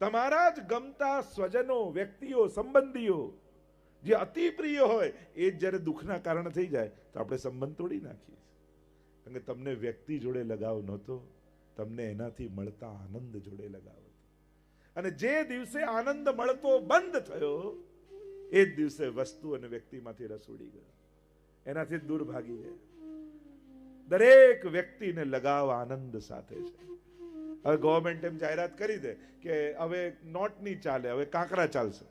તમારા જ ગમતા સ્વજનો, વ્યક્તિઓ, સંબંધીઓ જે અતિ પ્રિય હોય, એ જ્યારે દુઃખના કારણ થઈ જાય, તો આપણે સંબંધ તોડી નાખીએ. કારણ કે તમને વ્યક્તિ જોડે લગાવ નહોતો, તમને એનાથી મળતા આનંદ જોડે લગાવ અને જે દિવસે આનંદ મળતો બંધ થયો, એ જ દિવસે વસ્તુ અને વ્યક્તિમાંથી રસ ઉડી ગયો. એનાથી દૂર ભાગી ગયા. દરેક વ્યક્તિને લગાવ આનંદ સાથે છે. હવે ગવર્મેન્ટ એમ જાહેરાત કરી દે કે હવે નોટ નહીં ચાલે, હવે કાંકરા ચાલશે.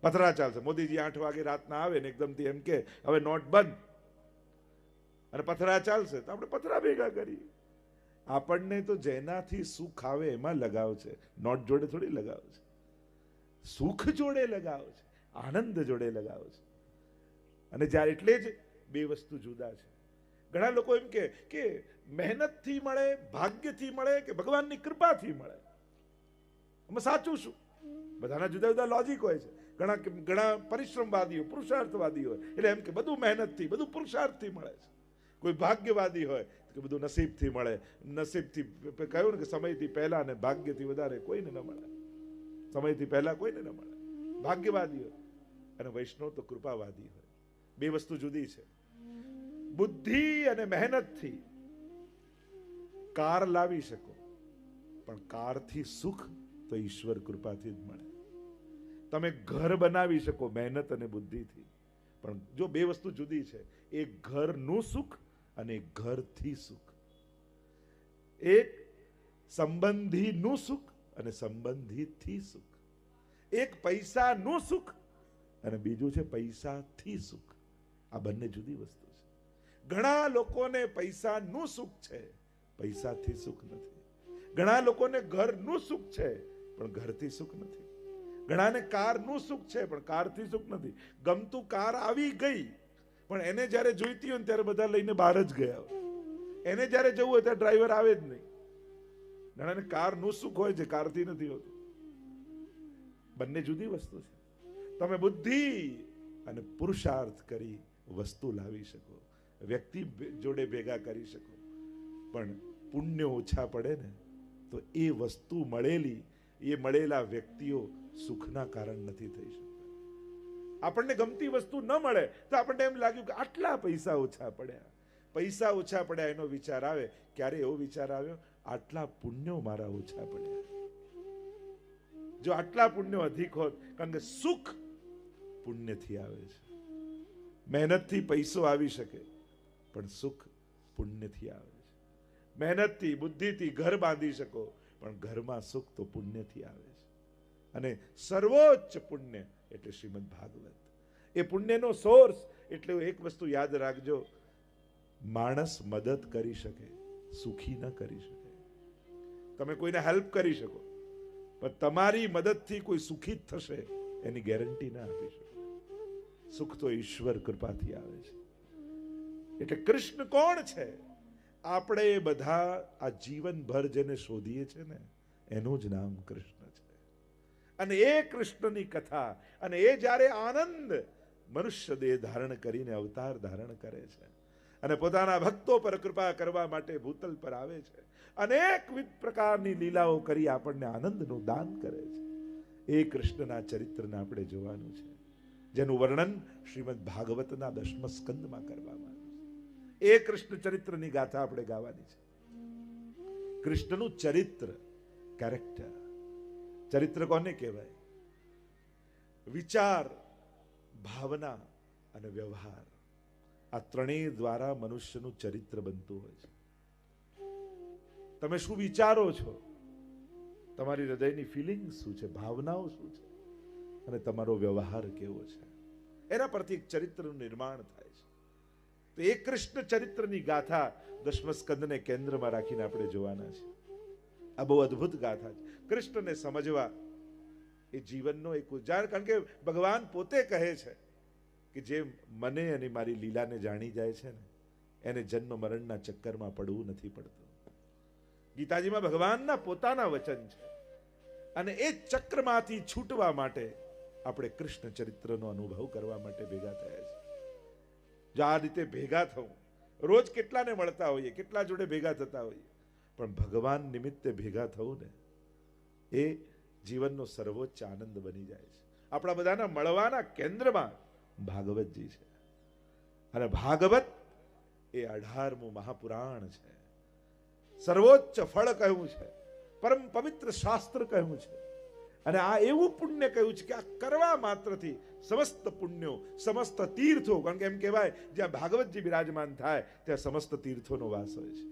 પથરા ચાલશે. મોદીજી આઠ વાગે રાતના આવે ને એકદમથી એમ કે, હવે નોટ બંધ. અને પથરા ચાલશે. તો આપણે પથરા ભેગા કરીએ. આપણને તો જેનાથી સુખ આવે એમાં લગાવ છે. નોટ જોડે થોડી લગાવ છે. સુખ જોડે લગાવ છે. આનંદ જોડે લગાવ છે. અને જ્યારે એટલે જ બે વસ્તુ જુદા છે. ઘણા લોકો એમ કે મહેનતથી મળે, ભાગ્યથી મળે, કે ભગવાનની કૃપાથી મળે. અમે સાચું શું? બધાના જુદા જુદા લોજિક હોય છે. ઘણા ઘણા પરિશ્રમવાદીઓ, પુરુષાર્થવાદી હોય. એટલે એમ કે બધું મહેનતથી, બધું પુરુષાર્થથી મળે છે. કોઈ ભાગ્યવાદી હોય કે બધું નસીબથી મળે. નસીબથી કહ્યું ને કે સમયથી પહેલા અને ભાગ્યથી વધારે કોઈને ન મળે. સમયથી પહેલા કોઈને ન મળે. ભાગ્યવાદી હોય. અને વૈષ્ણવ તો કૃપાવાદી હોય. બે વસ્તુ જુદી છે. બુદ્ધિ અને મહેનતથી કાર લાવી શકો, પણ કારથી સુખ તો ઈશ્વર કૃપાથી જ મળે. તમે ઘર બનાવી શકો મહેનત અને બુદ્ધિથી, પણ જો બે વસ્તુ જુદી છે, એક ઘરનું સુખ અને ઘરથી સુખ. એક સંબંધીનું સુખ અને સંબંધીથી સુખ. એક પૈસાનું સુખ અને બીજું છે પૈસાથી સુખ. આ બંને જુદી વસ્તુ ઘણા લોકોને પૈસાનું સુખ છે. પૈસાથી સુખ નથી. ઘણા લોકોને ઘરનું સુખ છે, પણ ઘરથી સુખ નથી. ઘણાને કારનું સુખ છે, પણ કારથી સુખ નથી. ગમતું કાર આવી ગઈ, પણ એને જ્યારે જોઈતી હોય ત્યારે બધા લઈને બહાર જ ગયા એને જ્યારે જવું હોય ત્યારે ડ્રાઈવર આવે જ નહીં. ઘણાને કારનું સુખ હોય છે, કારથી નથી હોતું. બંને જુદી વસ્તુ છે. તમે બુદ્ધિ અને પુરુષાર્થ કરી વસ્તુ લાવી શકો. વ્યક્તિ જોડે ભેગા કરી શકો. પણ પુણ્ય ઓછા પડે ને, તો એ વસ્તુ મળેલી, એ મળેલા વ્યક્તિઓ સુખના કારણ નથી થઈ શકતા. આપણને ગમતી વસ્તુ ન મળે, તો આપણને એમ લાગ્યું કે આટલા પૈસા ઓછા પડ્યા. પૈસા ઓછા પડ્યા એનો વિચાર આવે. ક્યારે એવો વિચાર આવ્યો? આટલા પુણ્યો મારા ઓછા પડ્યા. જો આટલા પુણ્યો અધિક હોત, કારણ કે સુખ પુણ્યથી આવે છે. મહેનતથી પૈસો આવી શકે. પણ સુખ પુણ્યથી આવે છે. મહેનતથી, બુદ્ધિથી ઘર બાંધી શકો, પણ ઘરમાં સુખ તો પુણ્યથી આવે છે. અને સર્વોચ્ચ પુણ્ય એટલે શ્રીમદ ભાગવત. એ પુણ્યનો સોર્સ એટલે એક વસ્તુ યાદ રાખજો, માણસ મદદ કરી શકે, સુખી ન કરી શકે. તમે કોઈને હેલ્પ કરી શકો, પણ તમારી મદદથી કોઈ સુખી થશે, એની ગેરંટી ના આપી શકો. સુખ તો ઈશ્વર કૃપાથી આવે છે. એટલે કૃષ્ણ કોણ છે? આપણે એ બધા આ જીવનભર જેને શોધીએ છીએ ને, એનું જ નામ કૃષ્ણ છે. અને એ કૃષ્ણની કથા, અને એ જ્યારે આનંદ મનુષ્ય દેહ ધારણ કરીને અવતાર ધારણ કરે છે, અને પોતાના ભક્તો પર કૃપા કરવા માટે ભૂતલ પર આવે છે અનેકવિધ પ્રકારની લીલાઓ કરી આપણને આનંદનું દાન કરે છે. એ કૃષ્ણના ચરિત્રને આપણે જોવાનું છે, જેનું વર્ણન શ્રીમદ ભાગવતના દશમ સ્કંદમાં કરવામાં છે. એ કૃષ્ણ ચરિત્રની ગાથા આપણે ગાવાની છે. કૃષ્ણનું ચરિત્ર કેરેક્ટર ચરિત્ર કોને કહેવાય? વિચાર, ભાવના અને વ્યવહાર. આ ત્રણેય દ્વારા મનુષ્યનું ચરિત્ર બનતું હોય છે. તમે શું વિચારો છો? તમારી હૃદયની ફિલિંગ શું છે? ભાવનાઓ શું છે? અને તમારો વ્યવહાર કેવો છે? એના પરથી એક ચરિત્રનું નિર્માણ થાય. તો એ કૃષ્ણ ચરિત્રની ગાથા દશમ સ્કંદને કેન્દ્રમાં રાખીને આપણે જોવાના છે. આ બહુ અદ્ભુત ગાથા છે. કૃષ્ણને સમજવા એ જીવનનો એક ઉજાર કારણ કે ભગવાન પોતે કહે છે કે જે મને અને મારી લીલાને જાણી જાય છે ને, એને જન્મ મરણના ચક્કરમાં પડવું નથી પડતું. ગીતાજીમાં ભગવાનના પોતાના વચન છે. અને એ ચક્રમાંથી છૂટવા માટે આપણે કૃષ્ણ ચરિત્રનો અનુભવ કરવા માટે ભેગા થયા છે. જો આ રીતે ભેગા થવું, રોજ કેટલાને મળતા હોઈએ, કેટલા જોડે ભેગા થતા હોઈએ? પણ ભગવાન નિમિત્તે ભેગા થવું ને, એ જીવનનો સર્વોચ્ચ આનંદ બની જાય છે. આપણા બધાના મળવાના કેન્દ્રમાં ભાગવતજી છે. અને ભાગવત એ અઢારમું મહાપુરાણ છે. સર્વોચ્ચ ફળ કહ્યું છે. પરમ પવિત્ર શાસ્ત્ર કહ્યું છે. અને આ એવું પુણ્ય કહ્યું છે કે આ કરવા માત્રથી સમસ્ત પુણ્યો, સમસ્ત તીર્થો, કારણ કે એમ કહેવાય, જ્યાં ભાગવતજી બિરાજમાન થાય, ત્યાં સમસ્ત તીર્થોનો વાસ હોય છે.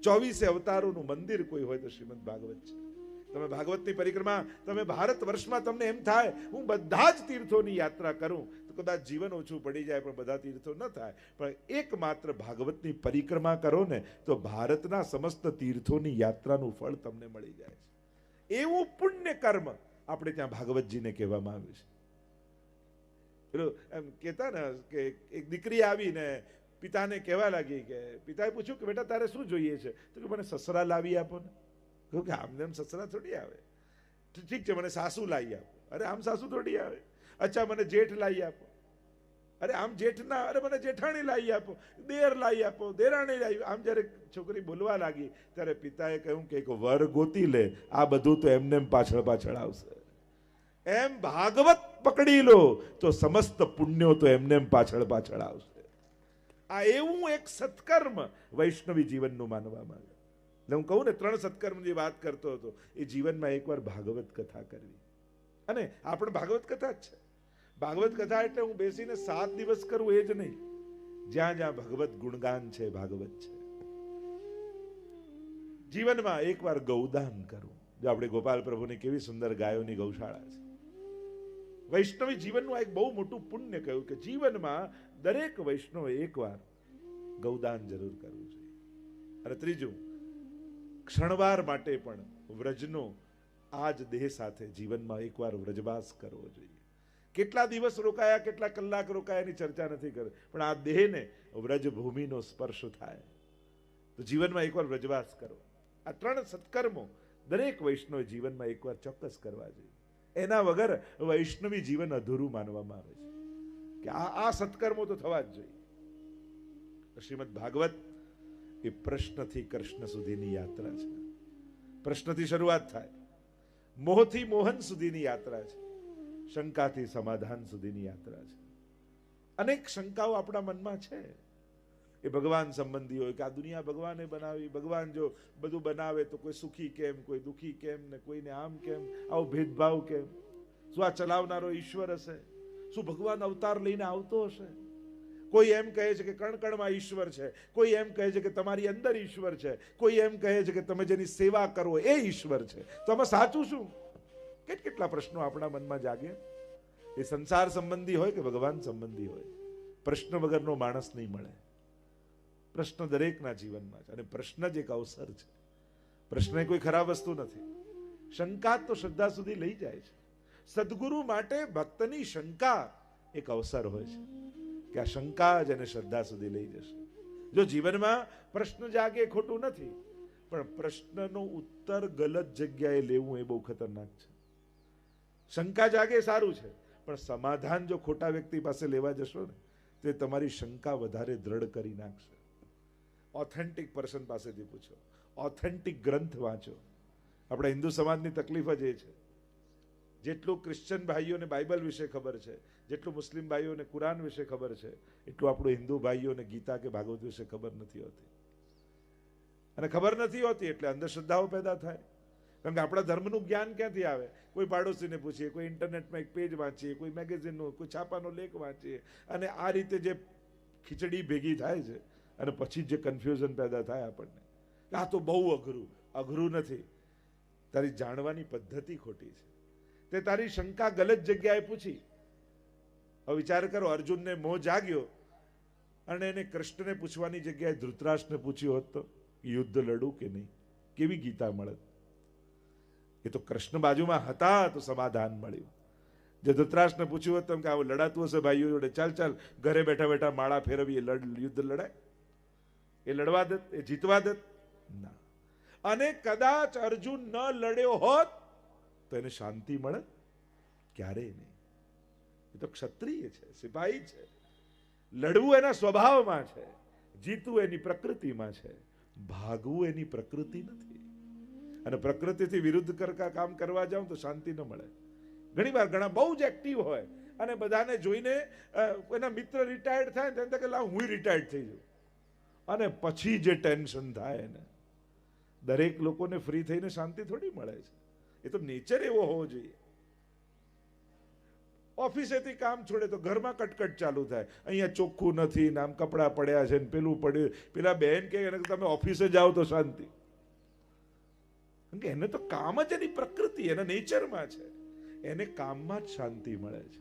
ચોવીસે અવતારોનું મંદિર કોઈ હોય તો શ્રીમદ ભાગવત છે. તમે ભાગવતની પરિક્રમા, તમે ભારત વર્ષમાં તમને એમ થાય, હું બધા જ તીર્થોની યાત્રા કરું, તો કદાચ જીવન ઓછું પડી જાય, પણ બધા તીર્થો ન થાય. પણ એકમાત્ર ભાગવતની પરિક્રમા કરો ને, તો ભારતના સમસ્ત તીર્થોની યાત્રાનું ફળ તમને મળી જાય છે. એવું પુણ્ય કર્મ આપણે ત્યાં ભાગવતજીને કહેવામાં આવ્યું છે. પેલું એમ કહેતા ને કે એક દીકરી આવીને પિતાને કહેવા લાગી કે, પિતાએ પૂછ્યું કે, બેટા, તારે શું જોઈએ છે? તો કે, મને સસરા લાવી આપો ને. કહ્યું કે, આમને એમ સસરા થોડી આવે. ઠીક છે મને સાસુ લાવી આપો. અરે, આમ સાસુ થોડી આવે? અચ્છા, મને જેઠ લાવી આપો. અરે, આમ જેઠ ના અરે, મને જેઠાણી લાવી આપો. દેર લાવી આપો, દેરાણી લાવી આમ જ્યારે છોકરી બોલવા લાગી, ત્યારે પિતાએ કહ્યું કે, એક વર ગોતી લે, આ બધું તો એમને એમ પાછળ પાછળ આવશે. એમ ભાગવત પકડી લો, તો સમસ્ત પુણ્યો તો એમને એમ પાછળ પાછળ આવશે. આ એવું એક સત્કર્મ વૈષ્ણવી જીવનનું માનવામાં આવે. એટલે હું કહું ને, ત્રણ સત્કર્મની વાત કરતો હતો, એ જીવનમાં એકવાર ભાગવત કથા કરવી. અને આ પણ ભાગવત કથા જ છે. ભાગવત કથા એટલે હું બેસીને સાત દિવસ કરું એ જ નહીં. જ્યાં જ્યાં ભગવત ગુણગાન છે, ભાગવત છે. જીવનમાં એકવાર ગૌદાન કરવું જો આપણે ગોપાલ પ્રભુની કેવી સુંદર ગાયોની ગૌશાળા છે. વૈષ્ણવી જીવનનું આ એક બહુ મોટું પુણ્ય કહ્યું કે જીવનમાં દરેક વૈષ્ણવે એકવાર ગૌદાન જરૂર કરવું જોઈએ. અને ત્રીજું, ક્ષણવાર માટે પણ વ્રજનો આ જ દેહ સાથે જીવનમાં એકવાર વ્રજવાસ કરવો જોઈએ. કેટલા દિવસ રોકાયા, કેટલા કલાક રોકાયા એની ચર્ચા નથી કરી. પણ આ દેહને વ્રજભૂમિનો સ્પર્શ થાય. તો જીવનમાં એકવાર વ્રજવાસ કરો. આ ત્રણ સત્કર્મો દરેક વૈષ્ણવ જીવનમાં એકવાર ચોક્કસ કરવા જોઈએ. એના વગર વૈષ્ણવી જીવન અધૂરું માનવામાં આવે છે. કે આ આ સત્કર્મો તો થવા જ જોઈએ. શ્રીમદ ભાગવત એ પ્રશ્નથી કૃષ્ણ સુધીની યાત્રા છે. પ્રશ્નથી શરૂઆત થાય. મોહથી મોહન સુધીની યાત્રા છે. શંકાથી સમાધાન સુધીની યાત્રા છે. અનેક શંકાઓ આપણા મનમાં છે. એ ભગવાન સંબંધી હોય કે આ દુનિયા ભગવાને બનાવી, ભગવાન જો બધું બનાવે તો કોઈ સુખી કેમ, કોઈ દુખી કેમ, ને કોઈને આમ કેમ, આવો ભેદભાવ કેમ? શું આ ચલાવનારો ઈશ્વર હશે? શું ભગવાન અવતાર લઈને આવતો હશે? કોઈ એમ કહે છે કે કણકણમાં ઈશ્વર છે, કોઈ એમ કહે છે કે તમારી અંદર ઈશ્વર છે, કોઈ એમ કહે છે કે તમે જેની સેવા કરો એ ઈશ્વર છે. તો આમાં સાચું શું? કેટ કેટલા પ્રશ્નો આપણા મનમાં જાગે? એ સંસાર સંબંધી હોય કે ભગવાન સંબંધી હોય? પ્રશ્ન વગરનો માણસ નહીં મળે. પ્રશ્ન દરેકના જીવનમાં છે. અને પ્રશ્ન જ એક અવસર છે. પ્રશ્ન કોઈ ખરાબ વસ્તુ નથી. શંકા તો શ્રદ્ધા સુધી લઈ જાય છે. સદગુરુ માટે ભક્તની શંકા એક અવસર હોય છે કે આ શંકા જ એને શ્રદ્ધા સુધી લઈ જશે. જો જીવનમાં પ્રશ્ન જાગે ખોટું નથી, પણ પ્રશ્નનો ઉત્તર ગલત જગ્યાએ લેવું એ બહુ ખતરનાક છે. શંકા જાગે સારું છે, પણ સમાધાન જો ખોટા વ્યક્તિ પાસે લેવા જશો ને, તો તમારી શંકા વધારે દ્રઢ કરી નાખશે. ઓથેન્ટિક પર્સન પાસેથી પૂછો. ઓથેન્ટિક ગ્રંથ વાંચો. આપણા હિન્દુ સમાજની તકલીફ જ એ છે. જેટલું ક્રિશ્ચન ભાઈઓને બાઇબલ વિશે ખબર છે, જેટલું મુસ્લિમ ભાઈઓને કુરાન વિશે ખબર છે, એટલું આપણું હિન્દુ ભાઈઓને ગીતા કે ભાગવત વિશે ખબર નથી હોતી. અને ખબર નથી હોતી એટલે અંધશ્રદ્ધાઓ પેદા થાય. કારણ કે આપણા ધર્મનું જ્ઞાન ક્યાંથી આવે? કોઈ પાડોશીને પૂછીએ, કોઈ ઇન્ટરનેટમાં એક પેજ વાંચીએ, કોઈ મેગેઝિનનો, કોઈ છાપાનો લેખ વાંચીએ. અને આ રીતે જે ખીચડી ભેગી થાય છે અને પછી જે કન્ફ્યુઝન પેદા થાય આપણને. આ તો બહુ અઘરું અઘરું નથી. તારી જાણવાની પદ્ધતિ ખોટી છે. તે તારી શંકા ગલત જગ્યાએ પૂછી. હવે વિચાર કરો, અર્જુનને મોહ જાગ્યો અને એને કૃષ્ણને પૂછવાની જગ્યાએ ધૃતરાષ્ટ્રને પૂછ્યું હોત તો, યુદ્ધ લડું કે નહીં? કેવી ગીતા મળત? એ તો કૃષ્ણ બાજુમાં હતા તો સમાધાન મળ્યું. જે ધૃતરાષ્ટ્રને પૂછ્યું હોત કે, આવું લડાતું હશે ભાઈઓ જોડે, ચાલ ચાલ, ઘરે બેઠા બેઠા માળા ફેરવીએ યુદ્ધ લડાય. એ લડવા દત એ જીતવા દત ના. અને કદાચ અર્જુન ન લડ્યો હોત, તો એને શાંતિ મળે? ક્યારેય નહીં. એ તો ક્ષત્રિય છે, સિપાહી છે. લડવું એના સ્વભાવમાં છે, જીતવું એની પ્રકૃતિમાં છે. ભાગવું એની પ્રકૃતિ નથી. અને પ્રકૃતિથી વિરુદ્ધ કરતા કામ કરવા જાઉં તો શાંતિ ન મળે. ઘણી વાર ઘણા બહુ જ એક્ટિવ હોય અને બધાને જોઈને એના મિત્ર રિટાયર્ડ થાય ને તેને કે હું રિટાયર્ડ થઈ જાઉં. અને પછી જે ટેન્શન થાય એને, દરેક લોકોને ફ્રી થઈને શાંતિ થોડી મળે છે. એ તો નેચર એવો હોવો જોઈએ. ઓફિસેથી કામ છોડે તો ઘરમાં કટકટ ચાલુ થાય. અહીંયા ચોખ્ખું નથી, ને આમ કપડાં પડ્યા છે ને પેલું પડ્યું. પેલા બહેન કે તમે ઓફિસે જાઓ તો શાંતિ. કે એને તો કામ જ એની પ્રકૃતિ, એના નેચરમાં છે. એને કામમાં જ શાંતિ મળે છે.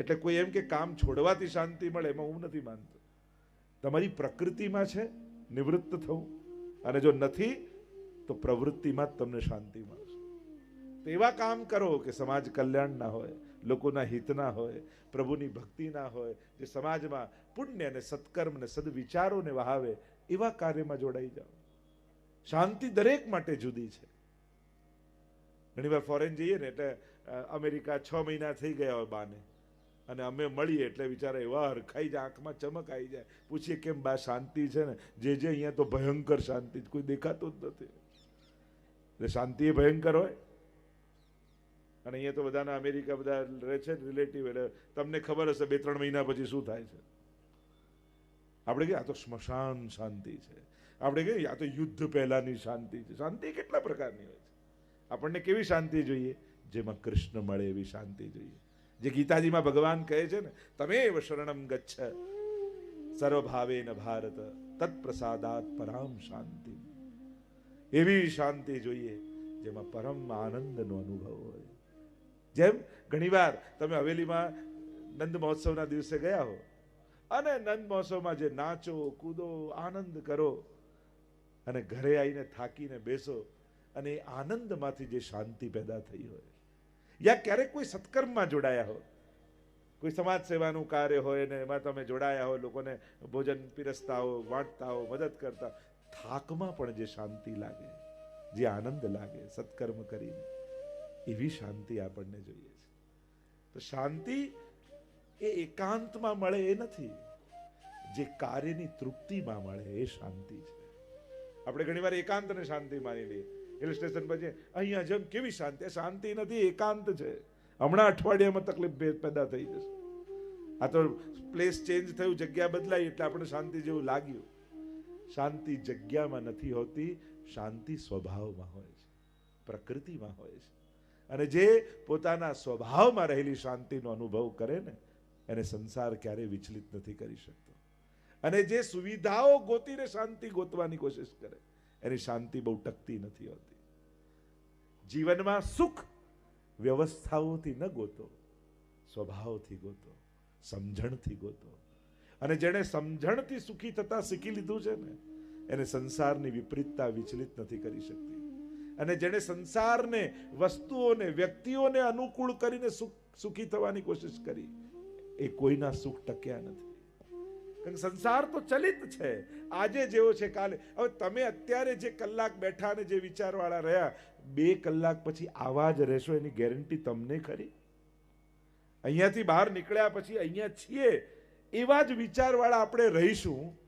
એટલે કોઈ એમ કે કામ છોડવાથી શાંતિ મળે, એમાં હું નથી માનતો. તમારી પ્રકૃતિમાં છે, નિવૃત્ત થવું. અને જો નથી, તો પ્રવૃત્તિમાં જ તમને શાંતિ મળશે. તો એવા કામ કરો કે સમાજ કલ્યાણના હોય, લોકોના હિતના હોય, પ્રભુની ભક્તિના હોય, જે સમાજમાં પુણ્ય અને સત્કર્મ ને સદવિચારોને વહાવે, એવા કાર્યમાં જોડાઈ જાઓ. શાંતિ દરેક માટે જુદી છે. ઘણીવાર ફોરેન જઈએ ને એટલે અમેરિકા છ મહિના થઈ ગયા હોય બાને. અને અમે મળીએ એટલે વિચારે એવા હરખાઈ જાય, આંખમાં ચમક આવી જાય. પૂછીએ, કેમ બા, શાંતિ છે ને? જે જે, અહીંયા તો ભયંકર શાંતિ જ કોઈ દેખાતું જ નથી. એટલે શાંતિ એ ભયંકર હોય. અને અહીંયા તો બધાના અમેરિકા બધા રહે છે રિલેટિવ એટલે તમને ખબર હશે બે, ત્રણ મહિના પછી શું થાય છે. આપણે કહીએ, આ તો સ્મશાન શાંતિ છે. આપણે કહીએ, આ તો યુદ્ધ પહેલાંની શાંતિ છે. શાંતિ કેટલા પ્રકારની હોય છે. આપણને કેવી શાંતિ જોઈએ? જેમાં કૃષ્ણ મળે એવી શાંતિ જોઈએ. જે ગીતાજીમાં ભગવાન કહે છે ને, તમે શરણમ ગચ્છ. સર્વભાવે ન ભારત, તત્પ્રસાદાત પરામ શાંતિ. એવી શાંતિ જોઈએ જેમાં પરમ આનંદનો અનુભવ હોય. જેમ ઘણીવાર તમે હવેલીમાં નંદ મહોત્સવના દિવસે ગયા હો, અને નંદ મહોત્સવમાં જે નાચો, કૂદો, આનંદ કરો, અને ઘરે આવીને થાકીને બેસો, અને એ આનંદમાંથી જે શાંતિ પેદા થઈ હોય યા ક્યારેક કોઈ સત્કર્મમાં જોડાયા હો કોઈ સમાજ સેવાનું કાર્ય હોય ને એમાં તમે જોડાયા હો લોકોને ભોજન પીરસતા હો, વાંટતા હો, મદદ કરતા, થાકમાં પણ જે શાંતિ લાગે, જે આનંદ લાગે સત્કર્મ કરીને, એવી શાંતિ આપણને જોઈએ છે. તો શાંતિ એ એકાંતમાં મળે એ નથી. જે કાર્યની તૃપ્તિમાં મળે એ શાંતિ છે. આપણે ઘણીવાર એકાંતને શાંતિ માની લઈએ. હિલ સ્ટેશન પછી અહીંયા જેમ કેવી શાંતિ શાંતિ નથી, એકાંત છે. હમણાં અઠવાડિયામાં તકલીફ પેદા થઈ જશે. આ તો પ્લેસ ચેન્જ થયું, જગ્યા બદલાઈ એટલે આપણે શાંતિ જેવું લાગ્યું. શાંતિ જગ્યામાં નથી હોતી, શાંતિ સ્વભાવમાં હોય છે. પ્રકૃતિમાં હોય છે. અને જે પોતાના સ્વભાવમાં રહેલી શાંતિનો અનુભવ કરે ને, એને સંસાર ક્યારેય વિચલિત નથી કરી શકતો. અને જે સુવિધાઓ ગોતીને શાંતિ ગોતવાની કોશિશ કરે, એની શાંતિ બહુ ટકતી નથી હોતી. જીવનમાં સુખ વ્યવસ્થાઓથી ન ગોતો, સ્વભાવથી ગોતો, સમજણથી ગોતો. અને જેણે સમજણથી સુખી થતા શીખી લીધું છે ને, એને સંસારની વિપરીતતા વિચલિત નથી કરી શકતી. અને જેણે સંસારને, વસ્તુઓને, વ્યક્તિઓને અનુકૂળ કરીને સુખ, સુખી થવાની કોશિશ કરી, એ કોઈના સુખ ટક્યા નથી. કારણ સંસાર તો ચલિત છે. આજે જેવો છે કાલે. હવે તમે અત્યારે જે કલાક બેઠા ને જે વિચારવાળા રહ્યા બે કલાક પછી આવા જ રહેશો, એની ગેરંટી તમને ખરી? અહીંયાથી બહાર નીકળ્યા પછી અહીંયા છીએ, એવા જ વિચારવાળા આપણે રહીશું.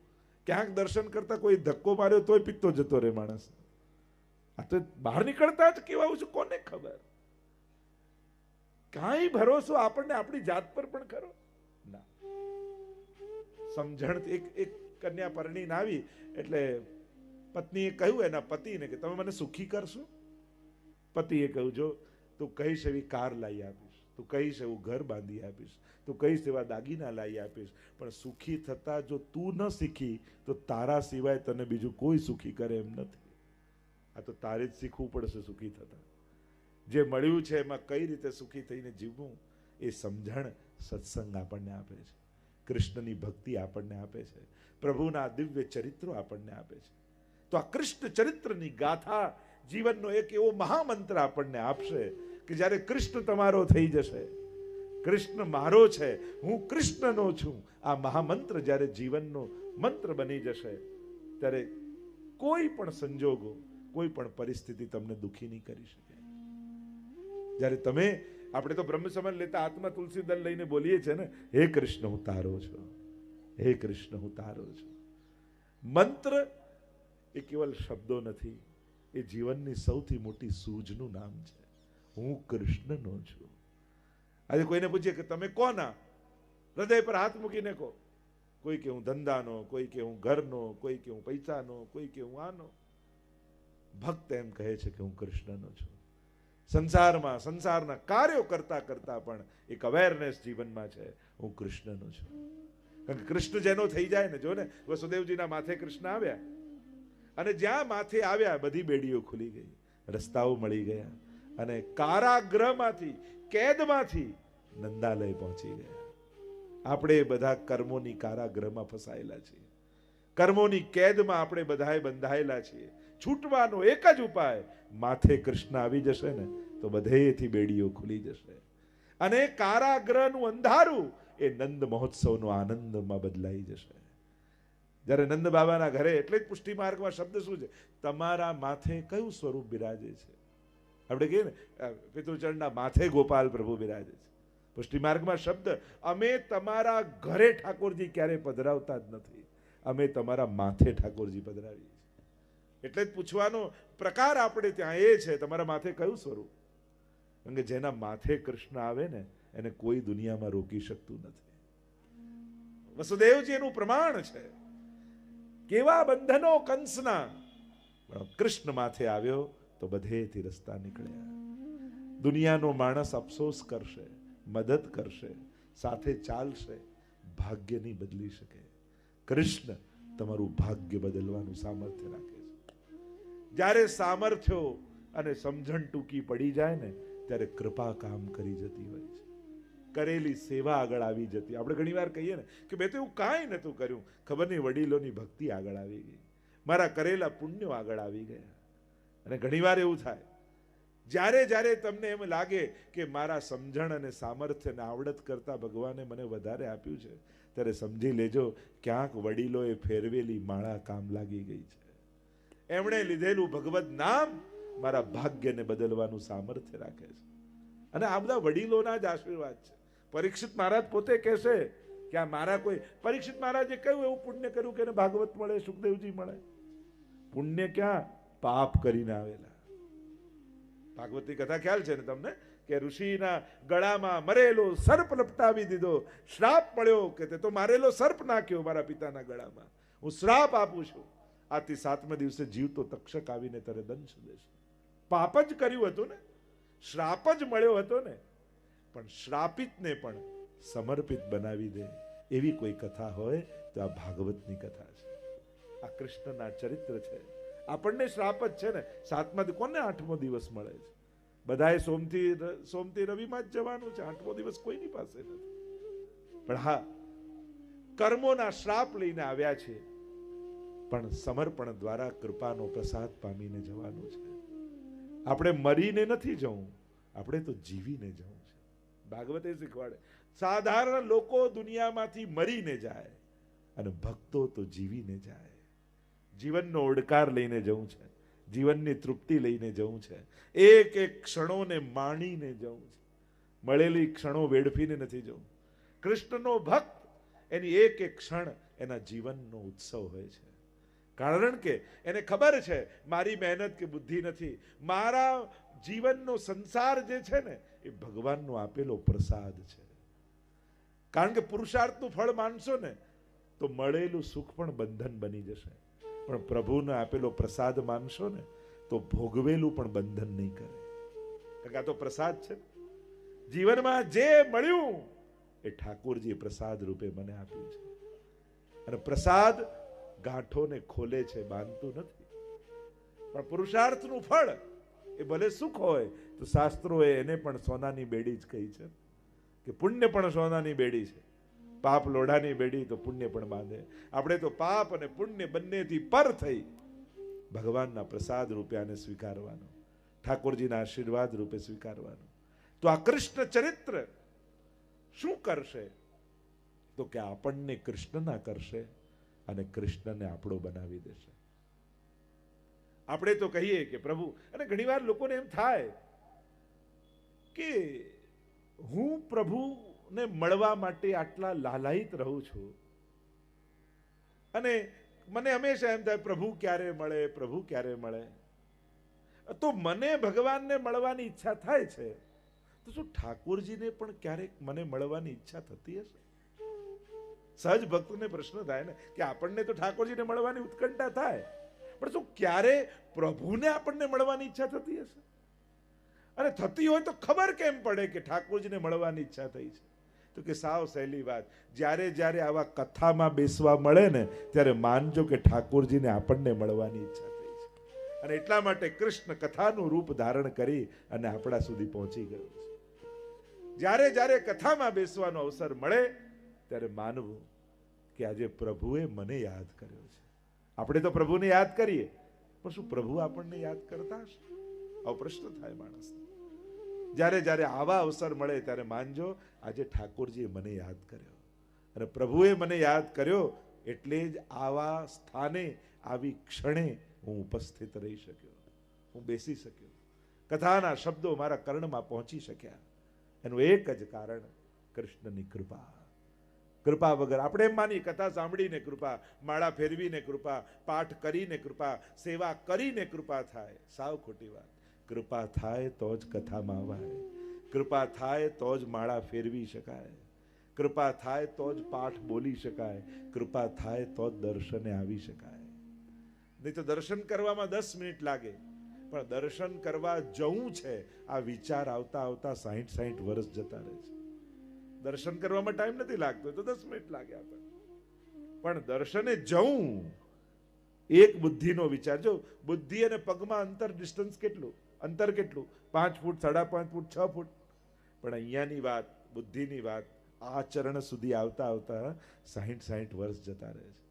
ક્યાંક દર્શન કરતા કોઈ ધક્કો માર્યો તોય પિત્તો જતો રહે માણસ. આ તો બહાર નીકળતા જ કેવા છું, કોને ખબર? કાંઈ ભરોસો આપણને આપણી જાત પર પણ ખરો? ના. સમજણ એક એક કન્યા પરણીને આવી, એટલે પત્નીએ કહ્યું એના પતિને કે, તમે મને સુખી કરશો? પતિએ કહ્યું, જો તું કહીશ એવી કાર લાવી આપીશ, તું કહીશ એવું ઘર બાંધી આપીશ, તું કહીશ એવા દાગીના લાવી આપીશ, પણ સુખી થતાં જો તું ન શીખી, તો તારા સિવાય તને બીજું કોઈ સુખી કરે એમ નથી. આ તો તારે જ શીખવું પડશે સુખી થતાં. જે મળ્યું છે એમાં કઈ રીતે સુખી થઈને જીવવું, એ સમજણ સત્સંગ આપણને આપે છે. કૃષ્ણની ભક્તિ આપણને આપે છે. પ્રભુના દિવ્ય ચરિત્રો આપણને આપે છે. તો આ કૃષ્ણ ચરિત્રની ગાથા જીવનનો એક એવો મહામંત્ર આપણને આપશે કે જ્યારે કૃષ્ણ તમારો થઈ જશે, કૃષ્ણ મારો છે, હું કૃષ્ણનો છું, આ મહામંત્ર જ્યારે જીવનનો મંત્ર બની જશે, ત્યારે કોઈ પણ સંજોગો, કોઈ પણ પરિસ્થિતિ તમને દુખી નહીં કરી શકે. જ્યારે તમે, આપણે તો બ્રહ્મ સમાન લેતા આત્મા તુલસી દલ લઈને બોલીએ છીએ ને, હે કૃષ્ણ, હું તારો છું. હે કૃષ્ણ, હું તારો છું. મંત્ર એ કેવલ શબ્દો નથી એ જીવનની સૌથી મોટી સૂઝનું નામ છે. હું કૃષ્ણનો છું. આજે કોઈને પૂછીએ કે તમે કોના? હૃદય પર હાથ મૂકીને કહો. કોઈ કે હું ધંધાનો, કોઈ કે હું ઘરનો, કોઈ કે હું પૈસાનો, કોઈ કે હું આનો. ભક્ત એમ કહે છે કે હું કૃષ્ણનો છું. સંસારમાં, સંસારના કાર્યો કરતા કરતા પણ એક અવેરનેસ જીવનમાં છે, હું કૃષ્ણનો છું. કારણ કે કૃષ્ણ જેનો થઈ જાય ને, જો ને, વસુદેવજીના માથે કૃષ્ણ આવ્યા. અને જ્યાં માથે આવ્યા બધી બેડીઓ ખુલી ગઈ. રસ્તાઓ મળી ગયા અને કારાગ્રહમાંથી કેદમાંથી નંદાલય પહોંચી ગયા. આપણે બધા કર્મોની કારાગ્રહમાં ફસાયેલા છીએ. કર્મોની કેદમાં આપણે બધાએ બંધાયેલા છીએ. છૂટવાનો એક જ ઉપાય, માથે કૃષ્ણ આવી જશે ને, તો બધેથી બેડીઓ ખુલી જશે. અને કારાગ્રહનું અંધારું એ નંદ મહોત્સવનો આનંદમાં બદલાઈ જશે. જ્યારે નંદ બાબાના ઘરે, એટલે જ પુષ્ટિ માર્ગમાં શબ્દ શું છે? તમારા માથે કયું સ્વરૂપ બિરાજે છે? આપણે કહીએ ને પિતૃચરણના માથે ગોપાલ પ્રભુ બિરાજે છે. પુષ્ટિ માર્ગમાં શબ્દ, અમે તમારા ઘરે ઠાકોરજી ક્યારે પધરાવતા જ નથી. અમે તમારા માથે ઠાકોરજી પધરાવીએ છીએ. એટલે જ પૂછવાનો પ્રકાર આપણે ત્યાં એ છે, તમારા માથે કયું સ્વરૂપ? કારણ કે જેના માથે કૃષ્ણ આવે ને, એને કોઈ દુનિયામાં રોકી શકતું નથી. વસુદેવજી એનું પ્રમાણ છે. કેવા બંધનો કંસના? કૃષ્ણ માથે આવ્યો તો બધેથી રસ્તા નીકળ્યા. દુનિયાનો માણસ અફસોસ કરશે, મદદ કરશે, સાથે ચાલશે, ભાગ્ય નહીં બદલી શકે. કૃષ્ણ તમારું ભાગ્ય બદલવાનું સામર્થ્ય રાખે છે. જ્યારે સામર્થ્યો અને સમજણ ટૂંકી પડી જાય ને, ત્યારે કૃપા કામ કરી જતી હોય છે. કરેલી સેવા આગળ આવી જતી. આપણે ઘણીવાર કહીએ ને કે મેં તો એવું કાંઈ નહોતું કર્યું. ખબર નહીં, વડીલોની ભક્તિ આગળ આવી ગઈ. મારા કરેલા પુણ્યો આગળ આવી ગયા. અને ઘણીવાર એવું થાય. જ્યારે જ્યારે તમને એમ લાગે કે મારા સમજણ અને સામર્થ્ય અને આવડત કરતા ભગવાને મને વધારે આપ્યું છે, ત્યારે સમજી લેજો, ક્યાંક વડીલોએ ફેરવેલી માળા કામ લાગી ગઈ છે. એમણે લીધેલું ભગવત નામ મારા ભાગ્યને બદલવાનું સામર્થ્ય રાખે છે. અને આ બધા વડીલોના જ આશીર્વાદ છે. પરીક્ષિત મહારાજ પોતે કહેશે કે આ મારા કોઈ પરીક્ષિત મહારાજે કહ્યું, એવું પુણ્ય કર્યું કે એને ભાગવત મળે, સુખદેવજી મળે. પુણ્ય ક્યાં? પાપ કરીને આવેલા. ભાગવતની કથા ખ્યાલ છે ને તમને? કે ઋષિના ગળામાં મરેલો સર્પ લપટાવી દીધો. શ્રાપ મળ્યો કે તે તો મારેલો સર્પ નાખ્યો મારા પિતાના ગળામાં. હું શ્રાપ આપું છું. આથી સાતમા દિવસે જીવતો તક્ષક આવીને તારે દંશ દેશે. પાપ જ કર્યું હતું ને? શ્રાપ જ મળ્યો હતો ને? પણ શ્રાપિતને પણ સમર્પિત બનાવી દે. એવી કોઈ કથા હોય તો આ ભાગવતની કથા છે. આ કૃષ્ણના ચરિત્ર છે. આપણને શ્રાપ જ છે ને. સાતમા કોને આઠમો દિવસ મળે છે? બધાએ સોમથી સોમથી રવિમાં જ જવાનું છે. આઠમો દિવસ કોઈની પાસે નથી. પણ હા, કર્મોના શ્રાપ લઈને આવ્યા છે. પણ સમર્પણ દ્વારા કૃપાનો પ્રસાદ પામીને જવાનું છે. આપણે મરીને નથી જવું. આપણે તો જીવીને જવું. ભાગવતે શીખવાડે. સાધારણ લોકો દુનિયામાંથી મરીને જાય અને ભક્તો તો જીવીને જાય. જીવનનો ઓડકાર લઈને જવું છે. જીવનની તૃપ્તિ લઈને જવું છે. એક એક ક્ષણોને માણીને જવું છે. મળેલી ક્ષણો વેડફીને નથી જવું. કૃષ્ણનો ભક્ત એની એક એક ક્ષણ એના જીવનનો ઉત્સવ હોય છે. કારણ કે એને ખબર છે, મારી મહેનત કે બુદ્ધિ નથી. મારા જીવનનો સંસાર જે છે ને, એ ભગવાનનો આપેલો પ્રસાદ છે. કારણ કે પુરુષાર્થનું ફળ માનશો ને, તો મળેલું સુખ પણ બંધન બની જશે. પણ પ્રભુને આપેલો પ્રસાદ માનશો ને, તો ભોગવેલું પણ બંધન નહીં કરે. કારણ આ તો પ્રસાદ છે. જીવનમાં જે મળ્યું, એ ઠાકોરજી પ્રસાદ રૂપે મને આપ્યું છે. અને પ્રસાદ ગાંઠોને ખોલે છે, બાંધતું નથી. પણ પુરુષાર્થનું ફળ, એ ભલે સુખ હોય, તો શાસ્ત્રોએ એને પણ સોનાની બેડી જ કહી છે. કે પુણ્ય પણ સોનાની બેડી છે. પાપ લોઢાની બેડી તો પુણ્ય પણ બાંધે. આપણે તો પાપ અને પુણ્ય બંનેથી પર થઈ ભગવાનના પ્રસાદ રૂપે આને સ્વીકારવાનું. ઠાકોરજીના આશીર્વાદ રૂપે સ્વીકારવાનું. તો આ કૃષ્ણ ચરિત્ર શું કરશે? તો કે આપણને કૃષ્ણના કરશે. અને કૃષ્ણને આપણો બનાવી દેશે. આપણે તો કહીએ કે પ્રભુ, અને ઘણીવાર લોકોને એમ થાય કે હું પ્રભુને મળવા માટે આટલા લાલાયિત રહું છું. અને મને હંમેશા એમ થાય, પ્રભુ ક્યારે મળે, પ્રભુ ક્યારે મળે? તો મને ભગવાનને મળવાની ઈચ્છા થાય છે. તો શું ઠાકોરજીને પણ ક્યારેક મને મળવાની ઈચ્છા થતી હશે? સહજ ભક્તને પ્રશ્ન થાય ને કે આપણને તો ઠાકોરજીને મળવાની ઉત્કંઠા થાય. પણ શું ક્યારે પ્રભુને આપણને મળવાની ઈચ્છા થતી હશે? અને થતી હોય તો ખબર કેમ પડે કે ઠાકોરજીને મળવાની ઈચ્છા થઈ છે? તો કે સાવ સહેલી વાત, જ્યારે જ્યારે આવા કથામાં બેસવા મળે ને, ત્યારે માનજો કે ઠાકોરજીને આપણને મળવાની ઈચ્છા થઈ છે. અને એટલા માટે કૃષ્ણ કથાનું રૂપ ધારણ કરી અને આપણા સુધી પહોંચી ગયું છે. જ્યારે જ્યારે કથામાં બેસવાનો અવસર મળે ત્યારે માનવું કે આજે પ્રભુએ મને યાદ કર્યો છે. આપણે તો પ્રભુને યાદ કરીએ, પણ શું પ્રભુ આપણને યાદ કરતા હશે? આવો પ્રશ્ન થાય માણસને. જ્યારે જ્યારે આવા અવસર મળે ત્યારે માનજો, આજે ઠાકોરજીએ મને યાદ કર્યો. અને પ્રભુએ મને યાદ કર્યો એટલે જ આવા સ્થાને, આવી ક્ષણે હું ઉપસ્થિત રહી શક્યો. હું બેસી શક્યો. કથાના શબ્દો મારા કર્ણમાં પહોંચી શક્યા. એનું એક જ કારણ કૃષ્ણની કૃપા. કૃપા વગર. આપણે એમ માની કથા સાંભળીને કૃપા, માળા ફેરવીને કૃપા, પાઠ કરીને કૃપા, સેવા કરીને કૃપા થાય. સાવ ખોટી વાત. કૃપા થાય તો જ કથામાં અવાય. કૃપા થાય તો જ માળા ફેરવી શકાય. કૃપા થાય તો જ પાઠ બોલી શકાય. કૃપા થાય તો જ દર્શને આવી શકાય. નહીં તો દર્શન કરવામાં દસ મિનિટ લાગે. પણ દર્શન કરવા જવું છે, આ વિચાર આવતા આવતા સાહીઠ સાહીઠ વર્ષ જતા રહે છે. દર્શન કરવામાં ટાઈમ નથી લાગતો, તો દસ મિનિટ લાગે આપણને. પણ દર્શને જવું, એક બુદ્ધિનો વિચાર. જો બુદ્ધિ અને પગમાં અંતર ડિસ્ટન્સ કેટલું? અંતર કેટલું? પાંચ ફૂટ, સાડા પાંચ ફૂટ, છ ફૂટ. પણ અહીંયાની વાત, બુદ્ધિની વાત, આ ચરણ સુધી આવતા આવતા સાહીઠ સાહીઠ વર્ષ જતા રહે છે.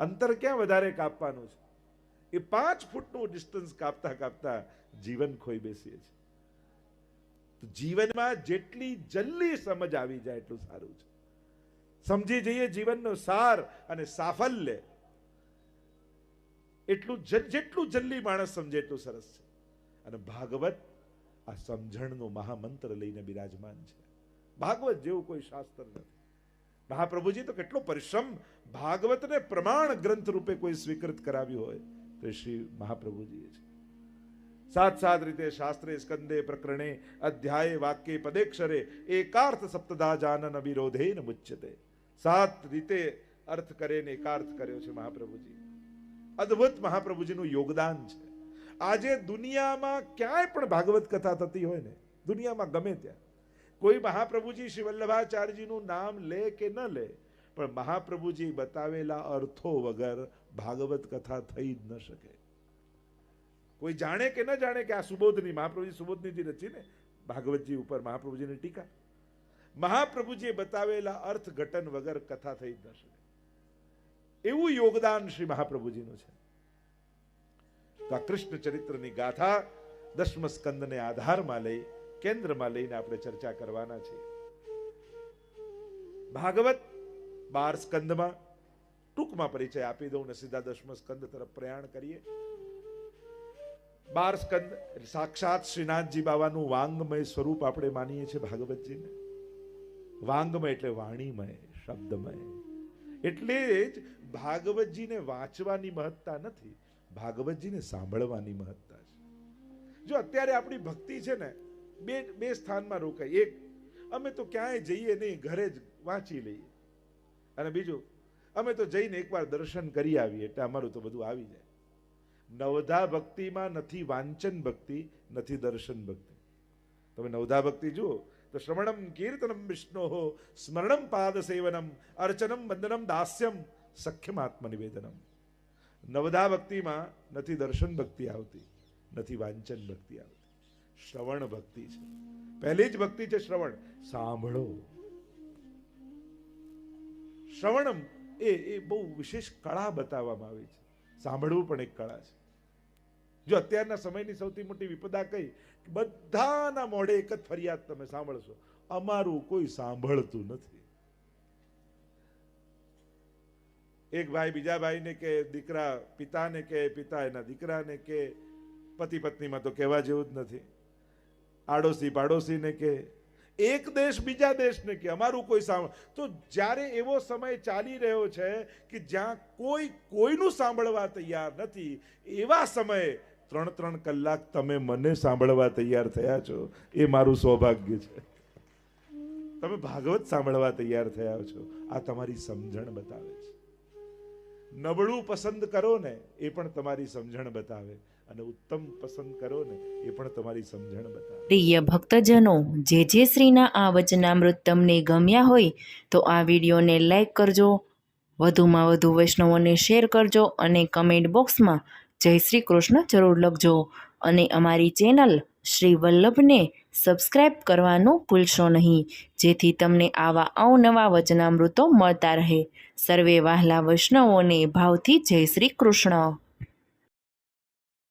અંતર ક્યાં વધારે કાપવાનું છે? એ પાંચ ફૂટનું ડિસ્ટન્સ કાપતા કાપતા જીવન ખોઈ બેસીએ છીએ. જીવનમાં જેટલી જલ્દી સમજ આવી જાય એટલું સારું છે. સમજી જઈએ જીવનનો સાર અને સાફલ્ય. એટલું જેટલું જલ્દી માણસ સમજે એટલું સરસ છે. અને ભાગવત આ સમજણનો મહામંત્ર લઈને બિરાજમાન છે. ભાગવત જેવું કોઈ શાસ્ત્ર નથી. મહાપ્રભુજી તો કેટલો પરિશ્રમ ભાગવતને પ્રમાણ ગ્રંથ રૂપે કોઈ સ્વીકૃત કરાવ્યું હોય તો શ્રી મહાપ્રભુજીએ છે. સાત સાત રીતે શાસ્ત્રે સ્કંદે પ્રકરણે અધ્યાય વાક્ય પદેક્ષરે એકાર્થ સપ્તદા જાનન વિરોધે ન મુચ્યતે સાત રીતે અર્થ કરે ને એકાર્થ કર્યો છે મહાપ્રભુજી અદ્ભુત મહાપ્રભુજીનું યોગદાન છે। આજે દુનિયામાં ક્યાંય પણ ભાગવત કથા થતી હોય ને દુનિયામાં ગમે ત્યાં કોઈ મહાપ્રભુજી શ્રી વલ્લભાચાર્યજીનું નામ લે કે ન લે પણ મહાપ્રભુજી બતાવેલા અર્થો વગર ભાગવત કથા થઈ જ ન શકે કોઈ જાણે કે ન જાણે કે આ સુબોધની, મહાપ્રભુજી સુબોધનીજી રચીને ભાગવતજી ઉપર મહાપ્રભુજીની ટીકા. મહાપ્રભુજીએ બતાવેલા અર્થ ઘટન વગર કથા થઈ જ એવું યોગદાન શ્રી મહાપ્રભુજીનું છે. તો આ કૃષ્ણ ચરિત્રની ગાથા દસમ સ્કંદને આધારમાં લઈ, કેન્દ્રમાં લઈને આપણે ચર્ચા કરવાના છીએ. ભાગવત બાર સ્કંદમાં ટૂંકમાં પરિચય આપી દઉં ને સીધા દસમ સ્કંદ તરફ પ્રયાણ કરીએ. બાર સ્કંદ સાક્ષાત શ્રીનાથજી બાબાનું વાંગમય સ્વરૂપ આપણે માનીએ છીએ ભાગવતજીને. વાંગમય એટલે વાણીમય, શબ્દમય. એટલે જ ભાગવતજીને વાંચવાની મહત્તા નથી, ભાગવતજીને સાંભળવાની મહત્તા છે. જો અત્યારે આપણી ભક્તિ છે ને, બે બે સ્થાનમાં રોકાય. એક, અમે તો ક્યાંય જઈએ નહીં, ઘરે જ વાંચી લઈએ. અને બીજું, અમે તો જઈને એકવાર દર્શન કરી આવીએ, એટલે અમારું તો બધું આવી જાય. નવધા ભક્તિમાં નથી વાંચન ભક્તિ, નથી દર્શન ભક્તિ. તમે નવધા ભક્તિ જુઓ, તો શ્રવણમ કીર્તનમ વિષ્ણો, સ્મરણમ પાદ સેવનમ અર્ચનમ વંદનમ દાસ્યમ સખ્યમ આત્મનિવેદનમ નવધા ભક્તિમાં નથી દર્શન ભક્તિ આવતી, નથી વાંચન ભક્તિ આવતી. શ્રવણ ભક્તિ છે. પહેલી જ ભક્તિ છે શ્રવણ. સાંભળો. શ્રવણમ એ એ બહુ વિશેષ કળા બતાવવામાં આવી છે. સાંભળવું પણ એક કળા છે. જો અત્યારના સમયની સૌથી મોટી વિપદા કઈ? બધાના મોઢે એક જ ફરિયાદ તમે સાંભળશો. અમારું કોઈ સાંભળતું નથી. એક ભાઈ બીજા ભાઈને કે દીકરા પિતાને કે પિતા એના દીકરાને કે પતિ પત્નીમાં તો કહેવા જેવું જ નથી. આડોશી પાડોશીને કે એક દેશ બીજા દેશને કે અમારું કોઈ સાંભળ. તો જ્યારે એવો સમય ચાલી રહ્યો છે કે જ્યાં કોઈ કોઈનું સાંભળવા તૈયાર નથી, એવા સમયે ત્રણ ત્રણ કલાક તમે મને સાંભળવા તૈયાર થયા છો, એ મારું સૌભાગ્ય છે. તમે ભાગવત સાંભળવા તૈયાર થયા છો, આ તમારી સમજણ બતાવે છે. નબળું પસંદ કરો ને, એ પણ તમારી સમજણ બતાવે. અને ઉત્તમ પસંદ કરો ને, એ પણ તમારી સમજણ બતાવે. પ્રિય ભક્તજનો, જે જે શ્રીના આ વચનામૃત તમને ગમ્યા હોય, તો આ વિડીયોને લાઈક કરજો, વધુમાં વધુ વૈષ્ણવોને શેર કરજો અને કમેન્ટ બોક્સમાં જય શ્રી કૃષ્ણ. જરૂર લખજો અને અમારી ચેનલ શ્રી વલ્લભને સબસ્ક્રાઈબ કરવાનું ભૂલશો નહીં. જેથી તમને આવા અવનવા વચનામૃતો મળતા રહે. સર્વે વહાલા વૈષ્ણવોને ભાવથી જય શ્રી કૃષ્ણ.